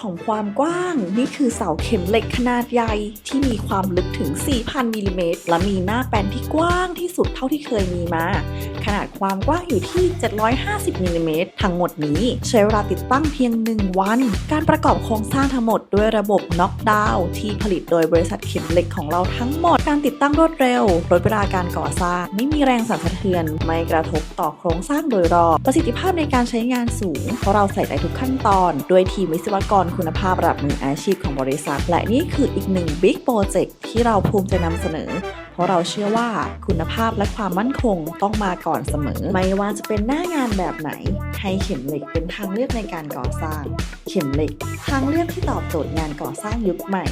ของความกว้าง นี่คือเสาเข็มเหล็กขนาดใหญ่ ที่มีความลึกถึง 4,000 มิลลิเมตร และมีหน้าแปนที่กว้างที่สุดเท่าที่เคยมีมา ขนาดความกว้างอยู่ที่ 750 มิลลิเมตร ทั้งหมดนี้ใช้เวลาติดตั้งเพียง 1 วัน การประกอบโครงสร้างทั้งหมดด้วยระบบน็อกดาวน์ที่ผลิตโดยบริษัทเข็มเหล็กของเราทั้งหมด การติดตั้งรวดเร็วลดเวลาการก่อสร้าง ไม่มีแรงสั่นสะเทือน ไม่กระทบต่อโครงสร้างโดยรอบ ประสิทธิภาพในการใช้งานสูง เพราะเราใส่ใจทุกขั้นตอน ด้วยทีมวิศวกรคุณภาพระดับมืออาชีพของบริษัท และนี่คืออีกหนึ่งบิ๊กโปรเจกต์ที่เราภูมิใจนำเสนอ เพราะเราเชื่อว่าคุณภาพและความมั่นคงต้องมาก่อนเสมอ ไม่ว่าจะเป็นหน้างานแบบไหน ให้เข็มเหล็กเป็นทางเลือกในการก่อสร้าง เข็มเหล็ก ทางเลือกที่ตอบโจทย์งานก่อสร้างยุคใหม่